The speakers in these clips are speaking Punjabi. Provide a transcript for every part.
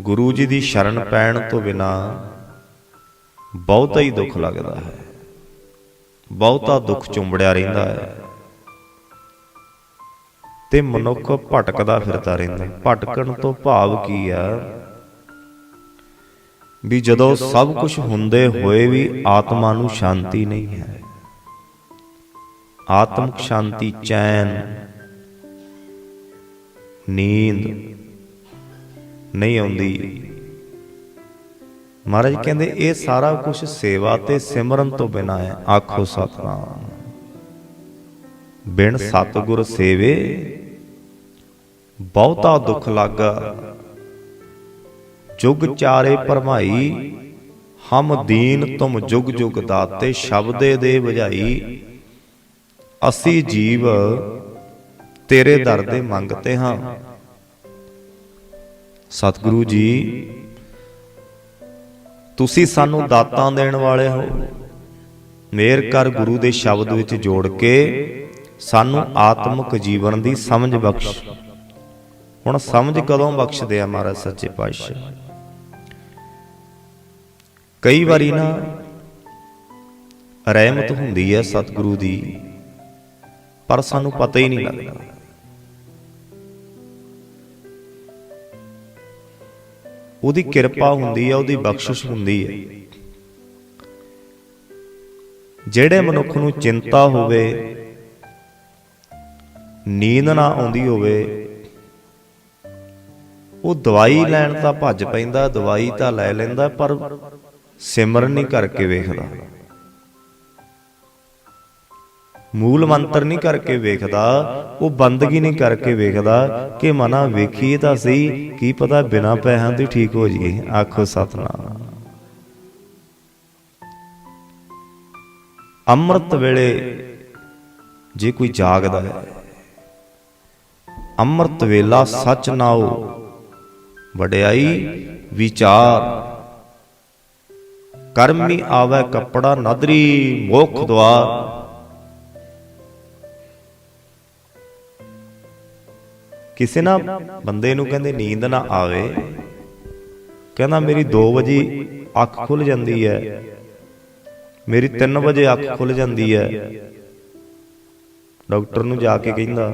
ਗੁਰੂ ਜੀ ਦੀ ਸ਼ਰਨ ਪੈਣ ਤੋਂ ਬਿਨਾ ਬਹੁਤਾ ਹੀ ਦੁੱਖ ਲੱਗਦਾ ਹੈ। ਬਹੁਤਾ ਦੁੱਖ ਚੁੰਬੜਿਆ ਰਹਿੰਦਾ ਹੈ। ਤੇ ਮਨੁੱਖ ਭਟਕਦਾ ਫਿਰਦਾ ਰਹਿੰਦਾ ਭਟਕਣ ਤੋਂ ਭਾਵ ਕੀ ਆ? ਵੀ ਜਦੋਂ ਸਭ ਕੁਝ ਹੁੰਦੇ ਹੋਏ ਵੀ ਆਤਮਾ ਨੂੰ ਸ਼ਾਂਤੀ ਨਹੀਂ ਹੈ, ਆਤਮਿਕ ਸ਼ਾਂਤੀ, ਚੈਨ, ਨੀਂਦ ਨਹੀਂ ਆਉਂਦੀ। ਮਹਾਰਾਜ ਕਹਿੰਦੇ, ਇਹ ਸਾਰਾ ਕੁਝ ਸੇਵਾ ਤੇ ਸਿਮਰਨ ਤੋਂ ਬਿਨਾ ਹੈ। ਆਖੋ ਸਤਨਾਮ। ਬਿਨ ਸਤਗੁਰ ਸੇਵੇ, ਬਹੁਤਾ ਦੁੱਖ ਲਾਗਾ। ਜੁਗ ਚਾਰੇ ਪਰਮਾਈ ਹਮ ਦੀਨ ਤੁਮ ਜੁਗ ਜੁਗ ਦਾਤੇ, ਸ਼ਬਦੇ ਦੇ ਬੁਝਾਈ ਅਸੀਂ ਜੀਵ ਤੇਰੇ ਦਰ ਦੇ ਮੰਗਤੇ ਹਾਂ। ਸਤਿਗੁਰੂ ਜੀ, ਤੁਸੀਂ ਸਾਨੂੰ ਦਾਤਾਂ ਦੇਣ ਵਾਲੇ ਹੋ। ਮੇਰ ਕਰ ਗੁਰੂ ਦੇ ਸ਼ਬਦ ਵਿੱਚ ਜੋੜ ਕੇ ਸਾਨੂੰ ਆਤਮਿਕ ਜੀਵਨ ਦੀ ਸਮਝ ਬਖਸ਼। ਹੁਣ ਸਮਝ ਕਦੋਂ ਬਖਸ਼ਦੇ ਆ ਮਹਾਰਾਜ ਸੱਚੇ ਪਾਤਸ਼ਾਹ? ਕਈ ਵਾਰੀ ਨਾ ਰਹਿਮਤ ਹੁੰਦੀ ਹੈ ਸਤਿਗੁਰੂ ਦੀ, ਪਰ ਸਾਨੂੰ ਪਤਾ ਹੀ ਨਹੀਂ ਲੱਗਦਾ। ਉਹਦੀ ਕਿਰਪਾ ਹੁੰਦੀ ਹੈ ਉਹਦੀ ਬਖਸ਼ਿਸ਼ ਹੁੰਦੀ ਹੈ ਜਿਹੜੇ ਮਨੁੱਖ ਨੂੰ ਚਿੰਤਾ ਹੋਵੇ ਨੀਂਦ ਨਾ ਆਉਂਦੀ ਹੋਵੇ ਉਹ ਦਵਾਈ ਲੈਣ ਤਾਂ ਭੱਜ ਪੈਂਦਾ ਦਵਾਈ ਤਾਂ ਲੈ ਲੈਂਦਾ ਪਰ ਸਿਮਰਨ ਨਹੀਂ ਕਰਕੇ ਵੇਖਦਾ। ਮੂਲ ਮੰਤਰ ਨਹੀਂ ਕਰਕੇ ਵੇਖਦਾ, ਉਹ ਬੰਦਗੀ ਨਹੀਂ ਕਰਕੇ ਵੇਖਦਾ ਕਿ ਮਨਾ ਵੇਖੀਏ ਤਾਂ ਸਹੀ, ਕੀ ਪਤਾ ਬਿਨਾ ਪੈਸਿਆਂ ਤੋਂ ਠੀਕ ਹੋ ਜਾਈਏ। ਆਖੋ ਸਤਨਾਮ। ਅੰਮ੍ਰਿਤ ਵੇਲੇ ਜੇ ਕੋਈ ਜਾਗਦਾ ਹੈ, ਅੰਮ੍ਰਿਤ ਵੇਲਾ ਸੱਚ ਨਾਓ ਵਡਿਆਈ ਵਿਚਾਰ, ਕਰਮੀ ਆਵੇ ਕੱਪੜਾ ਨਦਰੀ ਮੁਖ ਦੁਆਰ। ਕਿਸੇ ਨਾ ਬੰਦੇ ਨੂੰ ਕਹਿੰਦੇ ਨੀਂਦ ਨਾ ਆਵੇ। ਕਹਿੰਦਾ ਮੇਰੀ 2 ਵਜੇ ਅੱਖ ਖੁੱਲ ਜਾਂਦੀ ਹੈ। ਮੇਰੀ 3 ਵਜੇ ਅੱਖ ਖੁੱਲ ਜਾਂਦੀ ਹੈ। ਡਾਕਟਰ ਨੂੰ ਜਾ ਕੇ ਕਹਿੰਦਾ,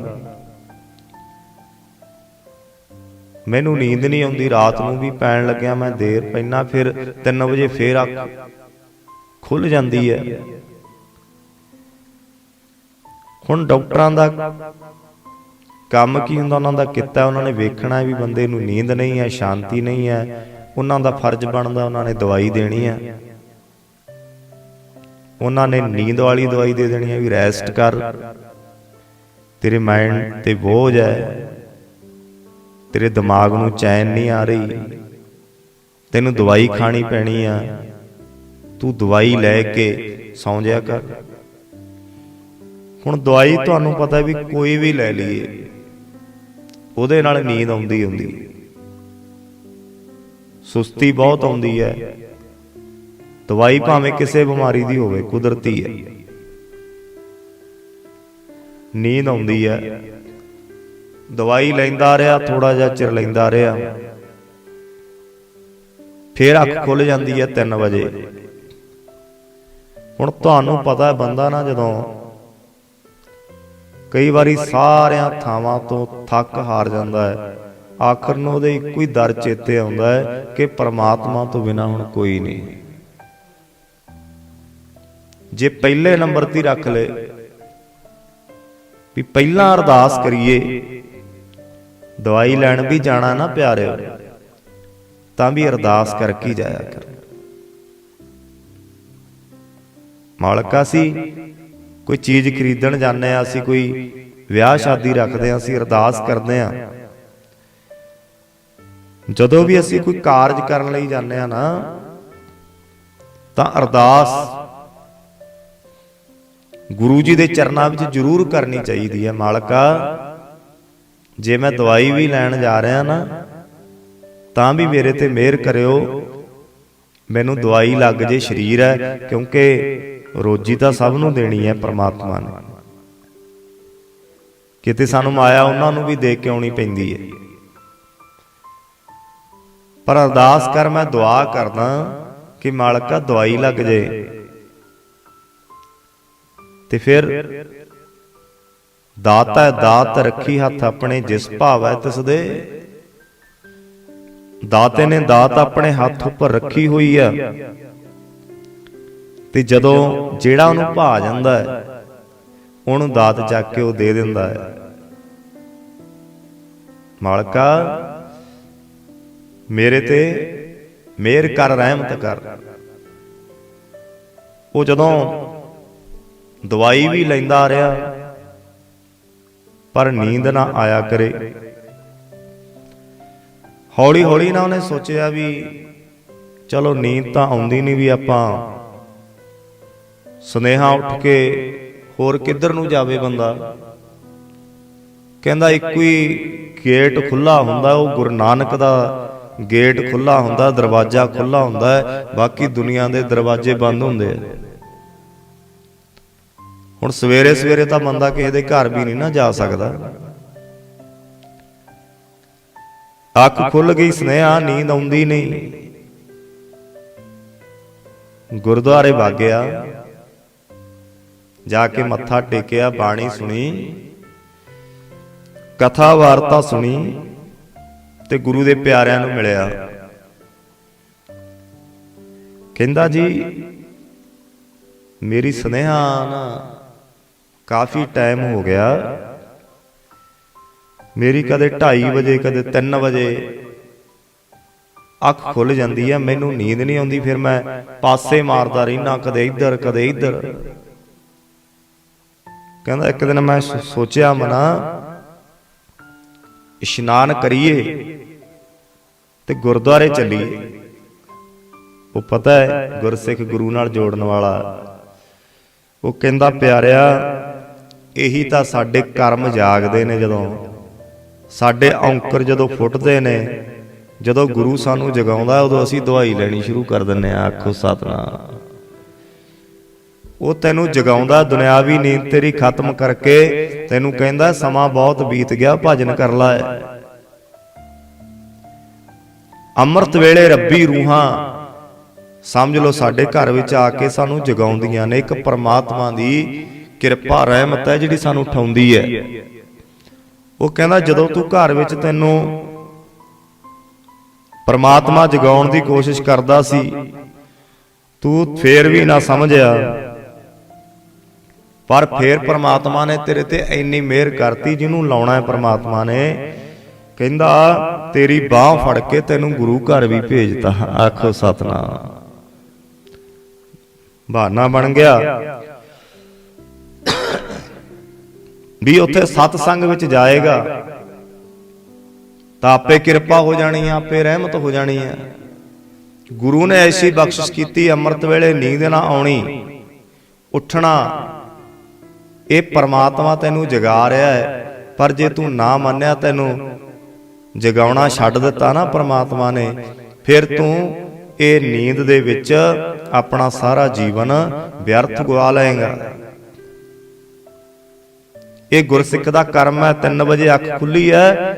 ਮੈਨੂੰ ਨੀਂਦ ਨਹੀਂ ਆਉਂਦੀ, ਰਾਤ ਨੂੰ ਵੀ ਪੈਣ ਲੱਗਿਆ ਮੈਂ ਦੇਰ ਪੈਣਾ ਫਿਰ 3 ਵਜੇ ਫੇਰ ਅੱਖ ਖੁੱਲ ਜਾਂਦੀ ਹੈ। ਹੁਣ ਡਾਕਟਰਾਂ ਦਾ ਕੰਮ ਕੀ ਹੁੰਦਾ? ਉਹਨਾਂ ਦਾ ਕਿੱਤਾ ਉਹਨਾਂ ਨੇ ਵੇਖਣਾ ਵੀ ਬੰਦੇ ਨੂੰ ਨੀਂਦ ਨਹੀਂ ਹੈ ਸ਼ਾਂਤੀ ਨਹੀਂ ਹੈ ਉਹਨਾਂ ਦਾ ਫਰਜ਼ ਬਣਦਾ ਉਹਨਾਂ ਨੇ ਦਵਾਈ ਦੇਣੀ ਹੈ ਉਹਨਾਂ ਨੇ ਨੀਂਦ ਵਾਲੀ ਦਵਾਈ ਦੇ ਦੇਣੀ ਹੈ ਵੀ ਰੈਸਟ ਕਰ। ਤੇਰੇ ਮਾਈਂਡ ਤੇ ਬੋਝ ਹੈ ਤੇਰੇ ਦਿਮਾਗ ਨੂੰ ਚੈਨ ਨਹੀਂ ਆ ਰਹੀ। ਤੈਨੂੰ ਦਵਾਈ ਖਾਣੀ ਪੈਣੀ ਆ। ਤੂੰ ਦਵਾਈ ਲੈ ਕੇ ਸੌਂ ਜਾ ਕਰ। ਹੁਣ ਦਵਾਈ ਤੁਹਾਨੂੰ ਪਤਾ ਵੀ ਕੋਈ ਵੀ ਲੈ ਲਈਏ। ਉਹਦੇ ਨਾਲ ਨੀਂਦ ਆਉਂਦੀ ਹੁੰਦੀ ਸੁਸਤੀ ਬਹੁਤ ਆਉਂਦੀ ਹੈ। ਦਵਾਈ ਭਾਵੇਂ ਕਿਸੇ ਬਿਮਾਰੀ ਦੀ ਹੋਵੇ, ਕੁਦਰਤੀ ਹੈ। ਨੀਂਦ ਆਉਂਦੀ ਹੈ। ਦਵਾਈ ਲੈਂਦਾ ਰਿਹਾ ਥੋੜਾ ਜਿਹਾ ਚਿਰ ਲੈਂਦਾ ਰਿਹਾ। ਫੇਰ ਅੱਖ ਖੁੱਲ ਜਾਂਦੀ ਹੈ 3 ਵਜੇ। ਹੁਣ ਤੁਹਾਨੂੰ ਪਤਾ ਬੰਦਾ ਨਾ ਜਦੋਂ ਕਈ ਵਾਰੀ ਸਾਰਿਆਂ ਥਾਵਾਂ ਤੋਂ ਥੱਕ ਹਾਰ ਜਾਂਦਾ ਹੈ। ਆਖਰ ਨੂੰ ਉਹਦੇ ਇੱਕੋ ਹੀ ਦਰ ਚੇਤੇ ਆਉਂਦਾ ਹੈ ਕਿ ਪਰਮਾਤਮਾ ਤੋਂ ਬਿਨਾ ਹੁਣ ਕੋਈ ਨਹੀਂ। ਜੇ ਪਹਿਲੇ ਨੰਬਰ ਤੇ ਰੱਖ ਲੇ ਵੀ ਪਹਿਲਾਂ ਅਰਦਾਸ ਕਰੀਏ, ਦਵਾਈ ਲੈਣ ਵੀ ਜਾਣਾ ਨਾ ਪਿਆਰਿਓ, ਤਾਂ ਵੀ ਅਰਦਾਸ ਕਰਕੇ ਜਾਇਆ ਕਰ। ਮਾਲਕਾ ਸੀ ਕੋਈ ਚੀਜ਼ ਖਰੀਦਣ ਜਾਂਦੇ ਆ ਅਸੀਂ ਕੋਈ ਵਿਆਹ ਸ਼ਾਦੀ ਰੱਖਦੇ ਆ ਅਸੀਂ ਅਰਦਾਸ ਕਰਦੇ ਆ ਜਦੋਂ ਵੀ ਅਸੀਂ ਕੋਈ ਕਾਰਜ ਕਰਨ ਲਈ ਜਾਂਦੇ ਆ ਨਾ, ਤਾਂ ਅਰਦਾਸ ਗੁਰੂ ਜੀ ਦੇ ਚਰਨਾਂ ਵਿੱਚ ਜ਼ਰੂਰ ਕਰਨੀ ਚਾਹੀਦੀ ਹੈ, ਮਾਲਕਾ। ਜੇ ਮੈਂ ਦਵਾਈ ਵੀ ਲੈਣ ਜਾ ਰਿਹਾ ਨਾ, ਤਾਂ ਵੀ ਮੇਰੇ ਤੇ ਮਿਹਰ ਕਰਿਓ। ਮੈਨੂੰ ਦਵਾਈ ਲੱਗ ਜੇ, ਸਰੀਰ ਹੈ, ਕਿਉਂਕਿ ਰੋਜੀ ਤਾਂ ਸਭ ਨੂੰ ਦੇਣੀ ਹੈ ਪ੍ਰਮਾਤਮਾ ਨੇ। ਕਿਤੇ ਸਾਨੂੰ ਮਾਇਆ ਉਹਨਾਂ ਨੂੰ ਵੀ ਦੇ ਕੇ ਆਉਣੀ ਪੈਂਦੀ ਹੈ। ਪਰ ਅਰਦਾਸ ਕਰ ਮੈਂ ਦੁਆ ਕਰਦਾ ਕਿ ਮਾਲਕਾ ਦਵਾਈ ਲੱਗ ਜੇ। ਤੇ ਫਿਰ ਦਾਤਾ ਦਾਤ ਰੱਖੀ ਹੱਥ ਆਪਣੇ ਜਿਸ ਭਾਵੈ ਤਿਸ ਦੇ। ਦਾਤੇ ਨੇ ਦਾਤ ਆਪਣੇ ਹੱਥ ਉੱਪਰ ਰੱਖੀ ਹੋਈ ਹੈ ਤੇ ਜਦੋਂ ਜਿਹੜਾ ਉਹਨੂੰ ਭਾ ਜਾਂਦਾ ਹੈ, ਉਹਨੂੰ ਦਾਤ ਚੱਕ ਕੇ ਉਹ ਦੇ ਦਿੰਦਾ ਹੈ। ਮਾਲਕਾ, ਮੇਰੇ ਤੇ ਮਿਹਰ ਕਰ, ਰਹਿਮਤ ਕਰ। ਉਹ ਜਦੋਂ ਦਵਾਈ ਵੀ ਲੈਂਦਾ ਰਿਹਾ, ਪਰ ਨੀਂਦ ਨਾ ਆਇਆ ਕਰੇ। ਹੌਲੀ ਹੌਲੀ ਨਾ ਉਹਨੇ ਸੋਚਿਆ ਵੀ ਚਲੋ ਨੀਂਦ ਤਾਂ ਆਉਂਦੀ ਨਹੀਂ ਵੀ ਆਪਾਂ ਸੁਨੇਹਾ ਉੱਠ ਕੇ ਹੋਰ ਕਿੱਧਰ ਨੂੰ ਜਾਵੇ ਬੰਦਾ? ਕਹਿੰਦਾ ਇੱਕੋ ਹੀ ਗੇਟ ਖੁੱਲਾ ਹੁੰਦਾ ਉਹ ਗੁਰੂ ਨਾਨਕ ਦਾ ਗੇਟ ਖੁੱਲਾ ਹੁੰਦਾ ਦਰਵਾਜ਼ਾ ਖੁੱਲਾ ਹੁੰਦਾ ਹੈ ਬਾਕੀ ਦੁਨੀਆ ਦੇ ਦਰਵਾਜ਼ੇ ਬੰਦ ਹੁੰਦੇ ਆ। ਹੁਣ ਸਵੇਰੇ ਸਵੇਰੇ ਤਾਂ ਬੰਦਾ ਕਿਸੇ ਦੇ ਘਰ ਵੀ ਨਹੀਂ ਨਾ ਜਾ ਸਕਦਾ। ਅੱਖ ਖੁੱਲ ਗਈ ਸੁਨੇਹਾ ਨੀਂਦ ਆਉਂਦੀ ਨਹੀਂ। ਗੁਰਦੁਆਰੇ ਵਾਗਿਆ ਜਾ ਕੇ ਮੱਥਾ ਟੇਕਿਆ, ਬਾਣੀ ਸੁਣੀ। ਕਥਾ ਵਾਰਤਾ ਸੁਣੀ ਤੇ ਗੁਰੂ ਦੇ ਪਿਆਰਿਆਂ ਨੂੰ ਮਿਲਿਆ। ਕਹਿੰਦਾ ਜੀ, ਮੇਰੀ ਸੁਨੇਹਾ ਨਾ ਕਾਫੀ ਟਾਈਮ ਹੋ ਗਿਆ। ਮੇਰੀ ਕਦੇ 2:30 ਵਜੇ, ਕਦੇ 3 ਵਜੇ ਅੱਖ ਖੁੱਲ ਜਾਂਦੀ ਹੈ ਮੈਨੂੰ ਨੀਂਦ ਨਹੀਂ ਆਉਂਦੀ, ਫਿਰ ਮੈਂ ਪਾਸੇ ਮਾਰਦਾ ਰਹਿਣਾ ਕਦੇ ਇੱਧਰ ਕਦੇ ਇੱਧਰ। ਕਹਿੰਦਾ ਇੱਕ ਦਿਨ ਮੈਂ ਸੋਚਿਆ ਮਨਾ, ਇਸ਼ਨਾਨ ਕਰੀਏ ਤੇ ਗੁਰਦੁਆਰੇ ਚੱਲੀਏ। ਉਹ ਪਤਾ ਹੈ ਗੁਰਸਿੱਖ ਗੁਰੂ ਨਾਲ ਜੋੜਨ ਵਾਲਾ। ਉਹ ਕਹਿੰਦਾ, ਪਿਆਰਿਆ, ਇਹੀ ਤਾਂ ਸਾਡੇ ਕਰਮ ਜਾਗਦੇ ਨੇ ਜਦੋਂ। ਸਾਡੇ ਔਂਕਰ ਜਦੋਂ ਫੁੱਟਦੇ ਨੇ, ਜਦੋਂ ਗੁਰੂ ਸਾਨੂੰ ਜਗਾਉਂਦਾ ਉਦੋਂ ਅਸੀਂ ਦਵਾਈ ਲੈਣੀ ਸ਼ੁਰੂ ਕਰ ਦਿੰਨੇ ਆ ਆਖੋ ਸਤਨਾਮ। ਉਹ ਤੈਨੂੰ ਜਗਾਉਂਦਾ ਦੁਨਿਆਵੀ ਨੀਂਦ ਤੇਰੀ ਖਤਮ ਕਰਕੇ ਤੈਨੂੰ ਕਹਿੰਦਾ ਸਮਾਂ ਬਹੁਤ ਬੀਤ ਗਿਆ ਭਜਨ ਕਰ ਲੈ। ਅੰਮ੍ਰਿਤ ਵੇਲੇ ਰੱਬੀ ਰੂਹਾਂ। ਸਮਝ ਲਓ ਸਾਡੇ ਘਰ ਵਿੱਚ ਆ ਕੇ ਸਾਨੂੰ ਜਗਾਉਂਦੀਆਂ ਨੇ ਇੱਕ ਪਰਮਾਤਮਾ ਦੀ ਕਿਰਪਾ ਰਹਿਮਤ ਹੈ ਜਿਹੜੀ ਸਾਨੂੰ ਉਠਾਉਂਦੀ ਹੈ। ਉਹ ਕਹਿੰਦਾ ਜਦੋਂ ਤੂੰ ਘਰ ਵਿੱਚ ਤੈਨੂੰ ਪਰਮਾਤਮਾ ਜਗਾਉਣ ਦੀ ਕੋਸ਼ਿਸ਼ ਕਰਦਾ ਸੀ ਤੂੰ ਫੇਰ ਵੀ ਨਾ ਸਮਝਿਆ। ਪਰ ਫੇਰ ਪ੍ਰਮਾਤਮਾ ਨੇ ਤੇਰੇ ਤੇ ਇੰਨੀ ਮਿਹਰ ਕਰਤੀ ਜਿਹਨੂੰ ਲਾਉਣਾ ਹੈ ਪ੍ਰਮਾਤਮਾ ਨੇ। ਕਹਿੰਦਾ, ਤੇਰੀ ਬਾਹ ਫੜ ਕੇ ਤੈਨੂੰ ਗੁਰੂ ਘਰ ਵੀ ਭੇਜਤਾ। ਆਖੋ ਸਤਨਾਮ। ਬਹਾਨਾ ਬਣ ਗਿਆ। ਵੀ ਉੱਥੇ ਸਤ ਸੰਗ ਵਿੱਚ ਜਾਏਗਾ। ਤਾਂ ਆਪੇ ਕਿਰਪਾ ਹੋ ਜਾਣੀ ਹੈ ਆਪੇ ਰਹਿਮਤ ਹੋ ਜਾਣੀ ਹੈ ਗੁਰੂ ਨੇ ਐਸੀ ਬਖਸ਼ਿਸ਼ ਕੀਤੀ, ਅੰਮ੍ਰਿਤ ਵੇਲੇ ਨੀਂਦ ਨਾ ਆਉਣੀ। ਉੱਠਣਾ ਇਹ ਪਰਮਾਤਮਾ ਤੈਨੂੰ ਜਗਾ ਰਿਹਾ ਹੈ। ਪਰ ਜੇ ਤੂੰ ਨਾ ਮੰਨਿਆ ਤੈਨੂੰ, ਜਗਾਉਣਾ ਛੱਡ ਦਿੱਤਾ ਨਾ ਪਰਮਾਤਮਾ ਨੇ, ਫਿਰ ਤੂੰ ਇਹ ਨੀਂਦ ਦੇ ਵਿੱਚ ਆਪਣਾ ਸਾਰਾ ਜੀਵਨ ਵਿਅਰਥ ਗਵਾ ਲਏਗਾ। ਇਹ ਗੁਰਸਿੱਖ ਦਾ ਕਰਮ ਹੈ 3 ਵਜੇ ਅੱਖ ਖੁੱਲੀ ਹੈ,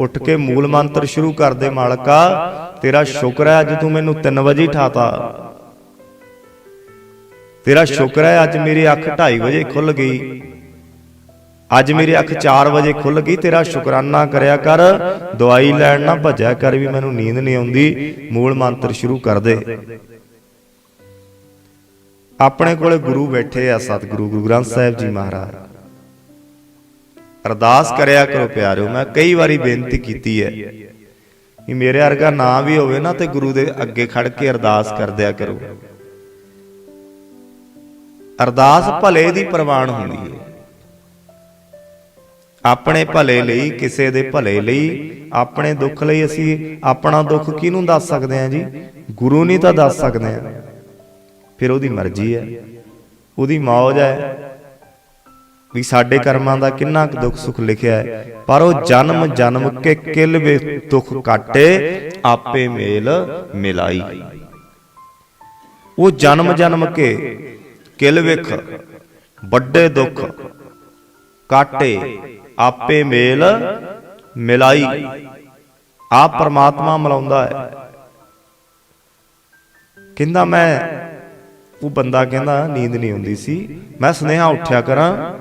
ਉੱਠ ਕੇ ਮੂਲ ਮੰਤਰ ਸ਼ੁਰੂ ਕਰ ਦੇ ਮਾਲਕਾ, ਤੇਰਾ ਸ਼ੁਕਰ ਹੈ ਅੱਜ ਤੂੰ ਮੈਨੂੰ 3 ਵਜੇ ਠਾਤਾ। ਤੇਰਾ ਸ਼ੁਕਰ ਹੈ, ਅੱਜ ਮੇਰੀ ਅੱਖ 2:30 ਵਜੇ ਖੁੱਲ ਗਈ। ਅੱਜ ਮੇਰੀ ਅੱਖ 4 ਵਜੇ ਖੁੱਲ ਗਈ, ਤੇਰਾ ਸ਼ੁਕਰਾਨਾ ਕਰਿਆ ਕਰ। ਦਵਾਈ ਲੈਣ ਨਾ ਭੱਜਿਆ ਕਰ ਵੀ ਮੈਨੂੰ ਨੀਂਦ ਨਹੀਂ ਆਉਂਦੀ, ਮੂਲ ਮੰਤਰ ਸ਼ੁਰੂ ਕਰ ਦੇ। ਆਪਣੇ ਕੋਲੇ ਗੁਰੂ ਬੈਠੇ ਆ ਸਤਿਗੁਰੂ, ਗੁਰੂ ਗ੍ਰੰਥ ਸਾਹਿਬ ਜੀ ਮਹਾਰਾਜ। ਅਰਦਾਸ ਕਰਿਆ ਕਰੋ ਪਿਆਰਿਓ, ਮੈਂ ਕਈ ਵਾਰੀ ਬੇਨਤੀ ਕੀਤੀ ਹੈ ਕਿ ਮੇਰੇ ਵਰਗਾ ਨਾ ਵੀ ਹੋਵੇ ਨਾ ਤੇ ਗੁਰੂ ਦੇ ਅੱਗੇ ਖੜ ਕੇ ਅਰਦਾਸ ਕਰਦਿਆ ਕਰੋ। ਅਰਦਾਸ ਭਲੇ ਦੀ ਪ੍ਰਵਾਨ ਹੁੰਦੀ ਹੈ। ਆਪਣੇ ਭਲੇ ਲਈ ਕਿਸੇ ਦੇ ਭਲੇ ਲਈ ਆਪਣੇ ਦੁੱਖ ਲਈ ਅਸੀਂ ਆਪਣਾ ਦੁੱਖ ਕਿਹਨੂੰ ਦੱਸ ਸਕਦੇ ਹਾਂ ਜੀ? ਗੁਰੂ ਨਹੀਂ ਤਾਂ ਦੱਸ ਸਕਦੇ ਹਾਂ। ਫਿਰ ਉਹਦੀ ਮਰਜ਼ੀ ਹੈ। ਉਹਦੀ ਮੌਜ ਹੈ। ਵੀ ਸਾਡੇ ਕਰਮਾਂ ਦਾ ਕਿੰਨਾ ਕੁ ਦੁੱਖ ਸੁੱਖ ਲਿਖਿਆ ਹੈ। ਪਰ ਉਹ ਜਨਮ ਜਨਮ ਕੇ ਕਿਲ ਵੇ ਦੁੱਖ ਕਾਟੇ ਆਪੇ ਮੇਲ ਮਿਲਾਈ। ਉਹ ਜਨਮ ਜਨਮ ਕੇ ਕਿਲ ਵੇਖ, ਵੱਡੇ ਦੁੱਖ, ਕਾਟੇ, ਆਪੇ ਮੇਲ, ਮਿਲਾਈ। ਆ ਪਰਮਾਤਮਾ ਮਿਲਾਉਂਦਾ ਹੈ। ਕਹਿੰਦਾ ਮੈਂ, ਉਹ ਬੰਦਾ ਕਹਿੰਦਾ ਨੀਂਦ ਨਹੀਂ ਹੁੰਦੀ ਸੀ। ਮੈਂ ਸੁਨੇਹਾ ਉੱਠਿਆ ਕਰਾਂ।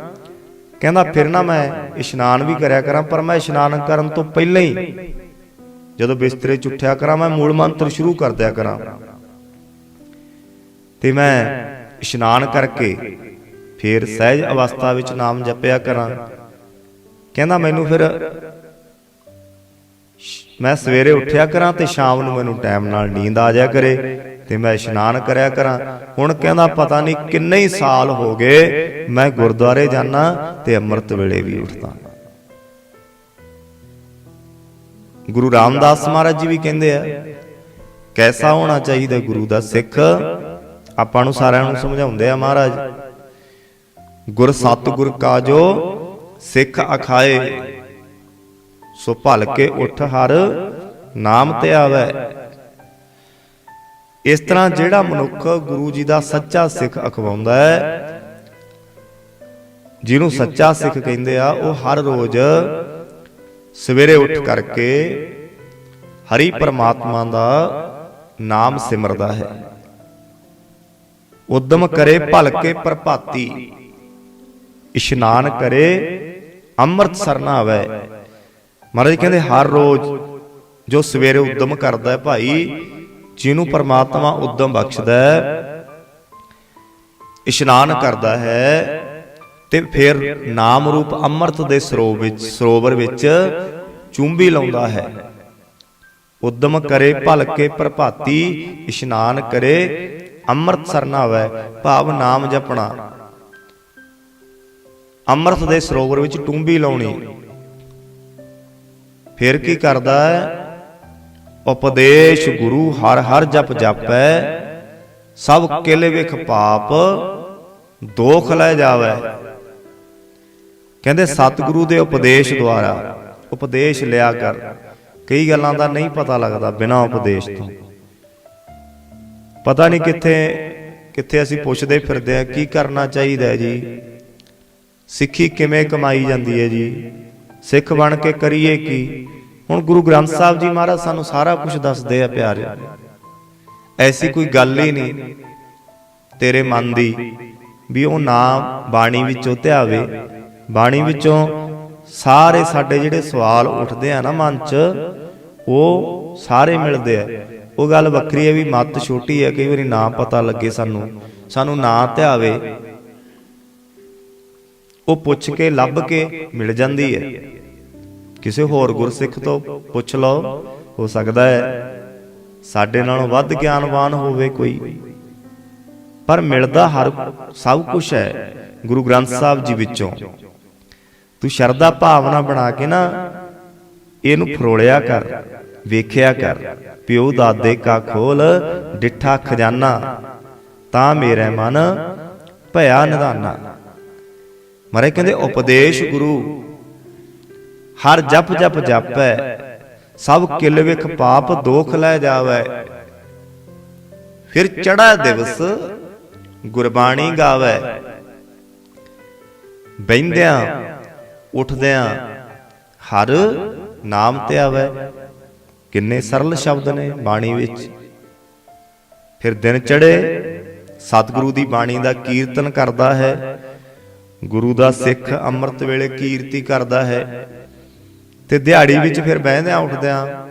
ਕਹਿੰਦਾ ਫਿਰ ਨਾ ਮੈਂ ਇਸ਼ਨਾਨ ਵੀ ਕਰਿਆ ਕਰਾਂ, ਪਰ ਮੈਂ ਇਸ਼ਨਾਨ ਕਰਨ ਤੋਂ ਪਹਿਲਾਂ ਹੀ ਜਦੋਂ ਬਿਸਤਰੇ 'ਚ ਉੱਠਿਆ ਕਰਾਂ, ਮੈਂ ਮੂਲ ਮੰਤਰ ਸ਼ੁਰੂ ਕਰ ਦਿਆ ਕਰਾਂ। ਤੇ ਮੈਂ ਇਸ਼ਨਾਨ ਕਰਕੇ ਫਿਰ ਸਹਿਜ ਅਵਸਥਾ ਵਿੱਚ ਨਾਮ ਜਪਿਆ ਕਰਾਂ। ਕਹਿੰਦਾ ਮੈਨੂੰ ਫਿਰ ਮੈਂ ਸਵੇਰੇ ਉੱਠਿਆ ਕਰਾਂ ਤੇ ਸ਼ਾਮ ਨੂੰ ਮੈਨੂੰ ਟਾਈਮ ਨਾਲ ਨੀਂਦ ਆ ਜਾਇਆ ਕਰੇ ਤੇ ਮੈਂ ਇਸ਼ਨਾਨ ਕਰਿਆ ਕਰਾਂ। ਹੁਣ ਕਹਿੰਦਾ ਪਤਾ ਨਹੀਂ ਕਿੰਨੇ ਹੀ ਸਾਲ ਹੋ ਗਏ, ਮੈਂ ਗੁਰਦੁਆਰੇ ਜਾਣਾ ਤੇ ਅੰਮ੍ਰਿਤ ਵੇਲੇ ਵੀ ਉੱਠਦਾ। ਗੁਰੂ ਰਾਮਦਾਸ ਮਹਾਰਾਜ ਜੀ ਵੀ ਕਹਿੰਦੇ ਆ, ਕੈਸਾ ਹੋਣਾ ਚਾਹੀਦਾ ਗੁਰੂ ਦਾ ਸਿੱਖ? ਆਪਾਂ ਨੂੰ ਸਾਰਿਆਂ ਨੂੰ ਸਮਝਾਉਂਦੇ ਆ ਮਹਾਰਾਜ। ਗੁਰ ਸਤਿਗੁਰ ਕਾਜੋ ਸਿੱਖ ਅਖਾਏ, ਸੋ ਭਲ ਕੇ ਉੱਠ ਹਰ ਨਾਮ ਤੇ ਆਵੇ। ਇਸ ਤਰ੍ਹਾਂ ਜਿਹੜਾ ਮਨੁੱਖ ਗੁਰੂ ਜੀ ਦਾ ਸੱਚਾ ਸਿੱਖ ਅਖਵਾਉਂਦਾ ਹੈ, ਜਿਹਨੂੰ ਸੱਚਾ ਸਿੱਖ ਕਹਿੰਦੇ ਆ, ਉਹ ਹਰ ਰੋਜ਼ ਸਵੇਰੇ ਉੱਠ ਕਰਕੇ ਹਰੀ ਪਰਮਾਤਮਾ ਦਾ ਨਾਮ ਸਿਮਰਦਾ ਹੈ। ਉਦਮ ਕਰੇ ਭਲ ਕੇ ਪ੍ਰਭਾਤੀ। ਇਸ਼ਨਾਨ ਕਰੇ ਅੰਮ੍ਰਿਤ ਸਰਨਾ ਆਵੇ ਮਹਾਰਾਜ ਕਹਿੰਦੇ ਹਰ ਰੋਜ਼ ਜੋ ਸਵੇਰੇ ਉਦਮ ਕਰਦਾ ਹੈ ਭਾਈ ਜਿਹਨੂੰ ਪਰਮਾਤਮਾ ਉਦਮ ਬਖਸ਼ਦਾ ਹੈ ਇਸ਼ਨਾਨ ਕਰਦਾ ਹੈ ਤੇ ਫਿਰ ਨਾਮ ਰੂਪ ਅੰਮ੍ਰਿਤ ਦੇ ਸਰੋਵਰ ਵਿੱਚ ਸਰੋਵਰ ਵਿੱਚ ਚੁੰਬੀ ਲਾਉਂਦਾ ਹੈ। ਉਦਮ ਕਰੇ ਭਲ ਕੇ ਪ੍ਰਭਾਤੀ ਇਸ਼ਨਾਨ ਕਰੇ ਅੰਮ੍ਰਿਤ ਸਰਨਾ ਸਰਨਾਵੇ ਭਾਵ ਨਾਮ ਜਪਣਾ। ਅੰਮ੍ਰਿਤ ਦੇ ਸਰੋਵਰ ਵਿੱਚ ਟੁੰਬੀ ਲਾਉਣੀ। ਫਿਰ ਕੀ ਕਰਦਾ ਹੈ? ਉਪਦੇਸ਼ ਗੁਰੂ ਹਰ ਹਰ ਜਪ ਜਾਪੈ, ਸਭ ਕਿਲੇ ਵਿਖ ਪਾਪ, ਦੋਖ ਲੈ ਜਾਵੇ। ਕਹਿੰਦੇ ਸਤਿਗੁਰੂ ਦੇ ਉਪਦੇਸ਼ ਦੁਆਰਾ, ਉਪਦੇਸ਼ ਲਿਆ ਕਰ। ਕਈ ਗੱਲਾਂ ਦਾ ਨਹੀਂ ਪਤਾ ਲੱਗਦਾ ਬਿਨਾਂ ਉਪਦੇਸ਼ ਤੋਂ। ਪਤਾ ਨਹੀਂ ਕਿੱਥੇ ਕਿੱਥੇ ਅਸੀਂ ਪੁੱਛਦੇ ਫਿਰਦੇ ਆ ਕੀ ਕਰਨਾ ਚਾਹੀਦਾ ਹੈ ਜੀ? ਸਿੱਖੀ ਕਿਵੇਂ ਕਮਾਈ ਜਾਂਦੀ ਹੈ ਜੀ? ਸਿੱਖ ਬਣ ਕੇ ਕਰੀਏ ਕੀ? ਹੁਣ ਗੁਰੂ ਗ੍ਰੰਥ ਸਾਹਿਬ ਜੀ ਮਹਾਰਾਜ ਸਾਨੂੰ ਸਾਰਾ ਕੁਝ ਦੱਸਦੇ ਆ ਪਿਆਰੇ। ਐਸੀ ਕੋਈ ਗੱਲ ਹੀ ਨਹੀਂ ਤੇਰੇ ਮਨ ਦੀ ਵੀ ਉਹ ਨਾਮ ਬਾਣੀ ਵਿੱਚੋਂ ਧਿਆਵੇ। ਬਾਣੀ ਵਿੱਚੋਂ ਸਾਰੇ ਸਾਡੇ ਜਿਹੜੇ ਸਵਾਲ ਉੱਠਦੇ ਆ ਨਾ ਮਨ 'ਚ ਉਹ ਸਾਰੇ ਮਿਲਦੇ ਆ। ਉਹ ਗੱਲ ਵੱਖਰੀ ਹੈ ਵੀ ਮੱਤ ਛੋਟੀ ਹੈ, ਕਈ ਵਾਰੀ ਨਾ ਪਤਾ ਲੱਗੇ ਸਾਨੂੰ ਸਾਨੂੰ ਨਾ ਧਿਆਵੇ ਉਹ ਪੁੱਛ ਕੇ, ਲੱਭ ਕੇ ਮਿਲ ਜਾਂਦੀ ਹੈ। ਕਿਸੇ ਹੋਰ ਗੁਰਸਿੱਖ ਤੋਂ ਪੁੱਛ ਲਓ, ਹੋ ਸਕਦਾ ਹੈ ਸਾਡੇ ਨਾਲੋਂ ਵੱਧ ਗਿਆਨਵਾਨ ਹੋਵੇ ਕੋਈ। ਪਰ ਮਿਲਦਾ ਹਰ ਸਭ ਕੁਝ ਹੈ ਗੁਰੂ ਗ੍ਰੰਥ ਸਾਹਿਬ ਜੀ ਵਿੱਚੋਂ। ਤੂੰ ਸ਼ਰਧਾ ਭਾਵਨਾ ਬਣਾ ਕੇ ਨਾ, ਇਹਨੂੰ ਫਰੋਲਿਆ ਕਰ, ਵੇਖਿਆ ਕਰ। ਪਿਓ ਦਾਦੇ ਕਾ ਖੋਲ, ਡਿੱਠਾ ਖਜ਼ਾਨਾ। ਤਾਂ ਮੇਰੇ ਮਨ ਭਇਆ ਨਿਦਾਨਾ। ਮਰੇ ਕਹਿੰਦੇ, ਉਪਦੇਸ਼ ਗੁਰੂ, ਹਰ ਜਪ ਜਪ ਜਾਪੈ, ਸਭ ਕਿਲ ਵਿਖ ਪਾਪ ਦੋਖ ਲੈ ਜਾਵੇ। ਫਿਰ ਚੜਾ ਦਿਵਸ, ਗੁਰਬਾਣੀ ਗਾਵੇ। ਬੈੰਦਿਆਂ ਉੱਠਦਿਆਂ, ਹਰ ਨਾਮ ਤੇ ਆਵੇ ਕਿੰਨੇ ਸਰਲ ਸ਼ਬਦ ਨੇ ਬਾਣੀ ਵਿੱਚ। ਫਿਰ ਦਿਨ ਚੜੇ ਸਤਿਗੁਰੂ ਦੀ ਬਾਣੀ ਦਾ ਕੀਰਤਨ ਕਰਦਾ ਹੈ। ਗੁਰੂ ਦਾ ਸਿੱਖ ਅੰਮ੍ਰਿਤ ਵੇਲੇ ਕੀਰਤੀ ਕਰਦਾ ਹੈ। ਤੇ ਦਿਹਾੜੀ ਵਿੱਚ ਫਿਰ ਬਹਿੰਦਿਆਂ ਉੱਠਦਿਆਂ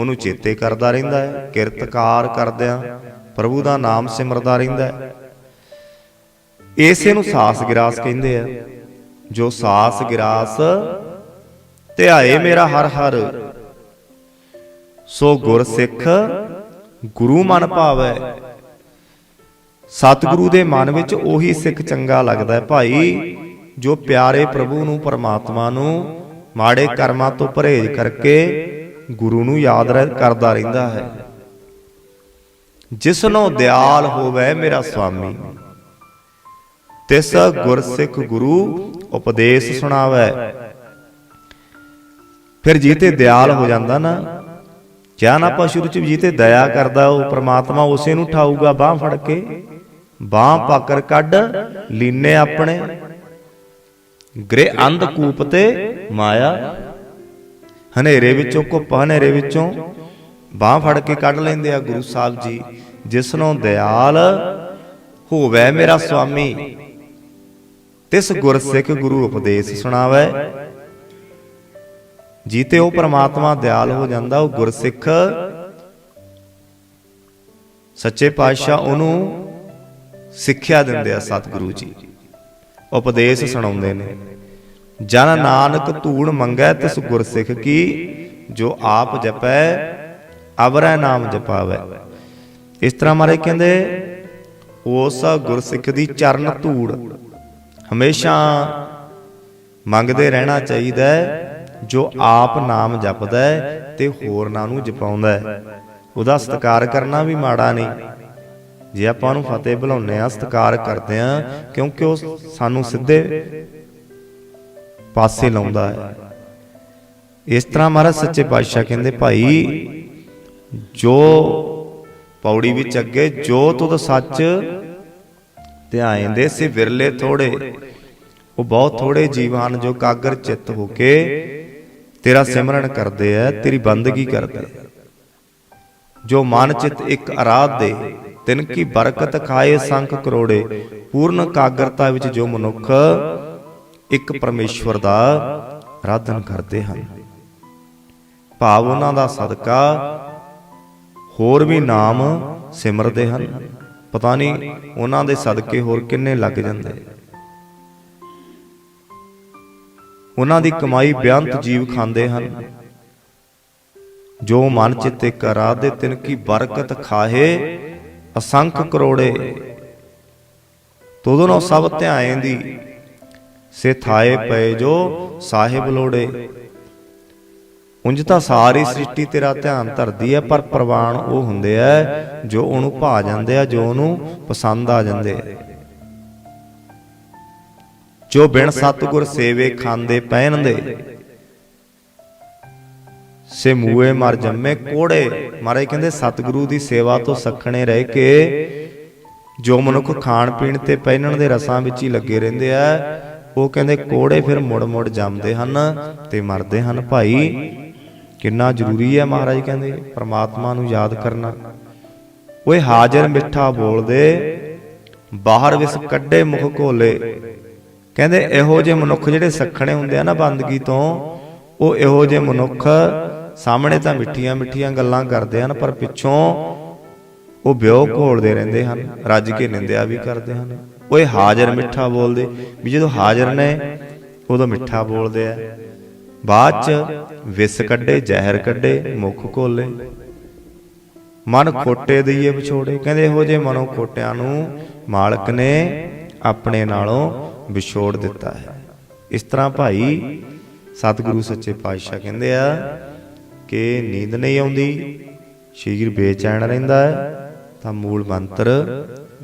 ਉਹਨੂੰ ਚੇਤੇ ਕਰਦਾ ਰਹਿੰਦਾ ਹੈ ਕਿਰਤਕਾਰ ਕਰਦਿਆਂ ਪ੍ਰਭੂ ਦਾ ਨਾਮ ਸਿਮਰਦਾ ਰਹਿੰਦਾ ਹੈ। ਇਸੇ ਨੂੰ ਸਾਸ ਗਿਰਾਸ ਕਹਿੰਦੇ ਆ। ਜੋ ਸਾਸ ਗਿਰਾਸ ਧਿਆਏ ਮੇਰਾ ਹਰ ਹਰ। ਸੋ ਗੁਰ ਸਿੱਖ ਗੁਰੂ ਮਨ ਭਾਵੈ। ਸਤਿਗੁਰੂ ਦੇ ਮਨ ਵਿੱਚ ਉਹੀ ਸਿੱਖ ਚੰਗਾ ਲੱਗਦਾ ਹੈ ਭਾਈ, ਜੋ ਪਿਆਰੇ ਪ੍ਰਭੂ ਨੂੰ, ਪਰਮਾਤਮਾ ਨੂੰ ਮਾੜੇ ਕਰਮਾਂ ਤੋਂ ਪਰਹੇਜ਼ ਕਰਕੇ ਗੁਰੂ ਨੂੰ ਯਾਦ ਰਹਿ- ਕਰਦਾ ਰਹਿੰਦਾ ਹੈ। ਜਿਸਨੋ ਦਿਆਲ ਹੋਵੇ ਮੇਰਾ ਸੁਆਮੀ ਤਿਸ ਗੁਰਸਿੱਖ ਗੁਰੂ ਉਪਦੇਸ਼ ਸੁਣਾਵੇ। ਫਿਰ ਜੀਤੇ ਦਿਆਲ ਹੋ ਜਾਂਦਾ ਨਾ ਕਿਆ ਨਾ ਆਪਾਂ ਸ਼ੁਰੂ ਚ ਵੀ ਤੇ ਦਇਆ ਕਰਦਾ, ਉਹ ਪ੍ਰਮਾਤਮਾ ਉਸੇ ਨੂੰ ਠਾਊਗਾ ਬਾਹ ਫੜ ਕੇ। ਬਾਹ ਪਾਕਰ ਕੱਢ, ਲੀਨੇ ਆਪਣੇ। ਗ੍ਰੇ ਅੰਧ ਕੂਪ ਤੇ ਮਾਇਆ। ਹਨੇਰੇ ਵਿੱਚੋਂ ਘੁੱਪ ਹਨੇਰੇ ਵਿੱਚੋਂ ਬਾਹ ਫੜ ਕੇ ਕੱਢ ਲੈਂਦੇ ਆ ਗੁਰੂ ਸਾਹਿਬ ਜੀ ਜਿਸਨੋਂ ਦਿਆਲ ਹੋਵੇ ਮੇਰਾ ਸੁਆਮੀ ਤਿਸ ਗੁਰਸਿੱਖ ਗੁਰੂ ਉਪਦੇਸ਼ ਸੁਣਾਵੇ। ਜੀਤੇ ਉਹ ਪ੍ਰਮਾਤਮਾ ਦਿਆਲ ਹੋ ਜਾਂਦਾ, ਉਹ ਗੁਰਸਿੱਖ ਸੱਚੇ ਪਾਤਸ਼ਾਹ ਉਹਨੂੰ ਸਿੱਖਿਆ ਦਿੰਦੇ ਆ ਸਤਿਗੁਰੂ ਜੀ। ਉਪਦੇਸ਼ ਸੁਣਾਉਂਦੇ ਨੇ, ਜਨ ਨਾਨਕ ਧੂੜ ਮੰਗੈ ਤਿਸ ਗੁਰਸਿੱਖ ਕੀ, ਜੋ ਆਪ ਜਪੈ, ਅਵਰੈ ਨਾਮ ਜਪਾਵੇ। ਇਸ ਤਰ੍ਹਾਂ ਮਾਰੇ ਕਹਿੰਦੇ, ਉਸ ਗੁਰਸਿੱਖ ਦੀ ਚਰਨ ਧੂੜ ਹਮੇਸ਼ਾ ਮੰਗਦੇ ਰਹਿਣਾ ਚਾਹੀਦਾ ਹੈ ਜੋ ਆਪ ਨਾਮ ਜਪਦਾ ਹੈ ਤੇ ਹੋਰਨਾਂ ਨੂੰ ਜਪਾਉਂਦਾ। ਹੈ ਉਹਦਾ ਸਤਿਕਾਰ ਕਰਨਾ ਵੀ ਮਾੜਾ ਨਹੀਂ। ਜੇ ਆਪਾਂ ਉਹਨੂੰ ਫਤਿਹ ਬੁਲਾਉਂਦੇ ਆ ਸਤਿਕਾਰ ਕਰਦੇ ਆ ਕਿਉਂਕਿ ਉਹ ਸਾਨੂੰ ਸਿੱਧੇ ਪਾਸੇ ਲਾਉਂਦਾ ਹੈ। ਇਸ ਤਰ੍ਹਾਂ ਮਹਾਰਾਜ ਸੱਚੇ ਪਾਤਸ਼ਾਹ ਕਹਿੰਦੇ, ਭਾਈ, ਜੋ ਪੌੜੀ ਵਿੱਚ ਅੱਗੇ, ਜੋ ਤੁਧ ਸੱਚ ਧਿਆਇਂਦੇ ਸੇ ਵਿਰਲੇ ਥੋੜੇ, ਉਹ ਬਹੁਤ ਥੋੜੇ ਜੀਵਾਨ ਜੋ ਕਾਗਰ ਚਿੱਤ ਹੋ ਕੇ ਤੇਰਾ ਸਿਮਰਨ ਕਰਦੇ ਆ ਤੇਰੀ ਬੰਦਗੀ ਕਰਦੇ ਆ ਜੋ ਮਨ ਚਿਤ ਇੱਕ ਅਰਾਧ ਦੇ, ਤਿਨ ਕੀ ਬਰਕਤ ਖਾਏ ਸੰਖ ਕਰੋੜੇ, ਪੂਰਨ ਕਾਗਰਤਾ ਵਿੱਚ ਜੋ ਮਨੁੱਖ ਇੱਕ ਪਰਮੇਸ਼ਵਰ ਦਾ ਆਰਾਧਨ ਕਰਦੇ ਹਨ। ਭਾਵ ਉਹਨਾਂ ਦਾ ਸਦਕਾ ਹੋਰ ਵੀ ਨਾਮ ਸਿਮਰਦੇ ਹਨ। ਪਤਾ ਨਹੀਂ ਉਹਨਾਂ ਦੇ ਸਦਕੇ ਹੋਰ ਕਿੰਨੇ ਲੱਗ ਜਾਂਦੇ। ਉਹਨਾਂ ਦੀ ਕਮਾਈ ਬਿਆੰਤ ਜੀਵ ਖਾਂਦੇ ਹਨ। ਜੋ ਮਨ ਚਿੱਤੇ ਕਰਾ ਦੇ ਤਿਨ ਕੀ ਬਰਕਤ ਖਾਹੇ, ਅਸੰਖ ਕਰੋੜੇ। ਤੋਦੋਂ ਸਭ ਧਿਆਏ ਦੀ ਸੇ ਥਾਏ ਪਏ ਜੋ ਸਾਹਿਬ ਲੋੜੇ। ਉਂਝ ਤਾਂ ਸਾਰੀ ਸ੍ਰਿਸ਼ਟੀ ਤੇਰਾ ਧਿਆਨ ਧਰਦੀ ਹੈ ਪਰ ਪ੍ਰਵਾਨ ਉਹ ਹੁੰਦੇ ਆ ਜੋ ਉਹਨੂੰ ਭਾ ਜਾਂਦੇ ਆ, ਜੋ ਉਹਨੂੰ ਪਸੰਦ ਆ ਜਾਂਦੇ। ਆ ਜੋ ਬਿਨ ਸਤਗੁਰ ਸੇਵੇ ਖਾਂਦੇ ਪਹਿਨਦੇ। ਸੇ ਮੂਏ ਮਰ ਜੰਮੇ ਕੋੜੇ। ਮਾਰੇ ਕਹਿੰਦੇ ਸਤਿਗੁਰੂ ਦੀ ਸੇਵਾ ਤੋਂ ਸਖਣੇ ਰਹਿ ਕੇ ਜੋ ਮਨੁੱਖ ਖਾਣ ਪੀਣ ਤੇ ਪਹਿਨਣ ਦੇ ਰਸਾਂ ਵਿੱਚ ਹੀ ਲੱਗੇ ਰਹਿੰਦੇ ਆ। ਉਹ ਕਹਿੰਦੇ ਕੋੜੇ ਫਿਰ ਮੁੜ ਮੁੜ ਜੰਮਦੇ ਹਨ ਤੇ ਮਰਦੇ ਹਨ ਭਾਈ। ਕਿੰਨਾ ਜ਼ਰੂਰੀ ਹੈ ਮਹਾਰਾਜ ਕਹਿੰਦੇ ਪ੍ਰਮਾਤਮਾ ਨੂੰ ਯਾਦ ਕਰਨਾ। ਓਏ ਹਾਜ਼ਰ ਮਿੱਠਾ ਬੋਲਦੇ ਬਾਹਰ ਵਿਸ ਕੱਢੇ ਮੁਖ ਘੋਲੇ ਕਹਿੰਦੇ ਇਹੋ ਜਿਹੇ ਮਨੁੱਖ ਜਿਹੜੇ ਸਖਣੇ ਹੁੰਦੇ ਆ ਨਾ ਬੰਦਗੀ ਤੋਂ ਉਹ ਇਹੋ ਜਿਹੇ ਮਨੁੱਖ ਸਾਹਮਣੇ ਤਾਂ ਮਿੱਠੀਆਂ ਮਿੱਠੀਆਂ ਗੱਲਾਂ ਕਰਦੇ ਹਨ ਪਰ ਪਿੱਛੋਂ ਉਹ ਵਿਉ ਘੋਲਦੇ ਰਹਿੰਦੇ ਹਨ ਰੱਜ ਕੇ ਨਿੰਦਿਆ ਵੀ ਕਰਦੇ ਹਨ। ਓਏ ਹਾਜ਼ਰ ਮਿੱਠਾ ਬੋਲਦੇ ਵੀ ਜਦੋਂ ਹਾਜ਼ਰ ਨੇ ਉਦੋਂ ਮਿੱਠਾ ਬੋਲਦੇ ਆ। ਬਾਅਦ ਚ ਵਿਸ ਕੱਢੇ ਜ਼ਹਿਰ ਕੱਢੇ ਮੁਖ ਕੋਲੇ ਮਨ ਖੋਟੇ ਦਈਏ ਵਿਛੋੜੇ। ਕਹਿੰਦੇ ਇਹੋ ਜਿਹੇ ਮਨੋਂ ਖੋਟਿਆਂ ਨੂੰ ਮਾਲਕ ਨੇ ਆਪਣੇ ਨਾਲੋਂ ਵਿਛੋੜ ਦਿੱਤਾ ਹੈ। ਇਸ ਤਰ੍ਹਾਂ ਭਾਈ ਸਤਿਗੁਰੂ ਸੱਚੇ ਪਾਤਸ਼ਾਹ ਕਹਿੰਦੇ ਆ ਕਿ ਨੀਂਦ ਨਹੀਂ ਆਉਂਦੀ ਸ਼ਰੀਰ ਬੇਚੈਨ ਰਹਿੰਦਾ ਹੈ, ਤਾਂ ਮੂਲ ਮੰਤਰ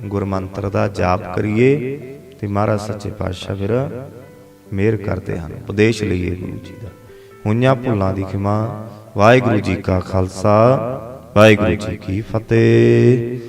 ਗੁਰਮੰਤਰ ਦਾ ਜਾਪ ਕਰੀਏ ਤੇ ਮਹਾਰਾਜ ਸੱਚੇ ਪਾਤਸ਼ਾਹ ਫਿਰ ਮਿਹਰ ਕਰਦੇ ਹਨ, ਉਪਦੇਸ਼ ਲਈਏ ਗੁਰੂ ਜੀ ਦਾ। ਹੁਈਆਂ ਭੁੱਲਾਂ ਦੀ ਖਿਮਾ, ਵਾਹਿਗੁਰੂ ਜੀ ਕਾ ਖਾਲਸਾ, ਵਾਹਿਗੁਰੂ ਜੀ ਕੀ ਫਤਿਹ।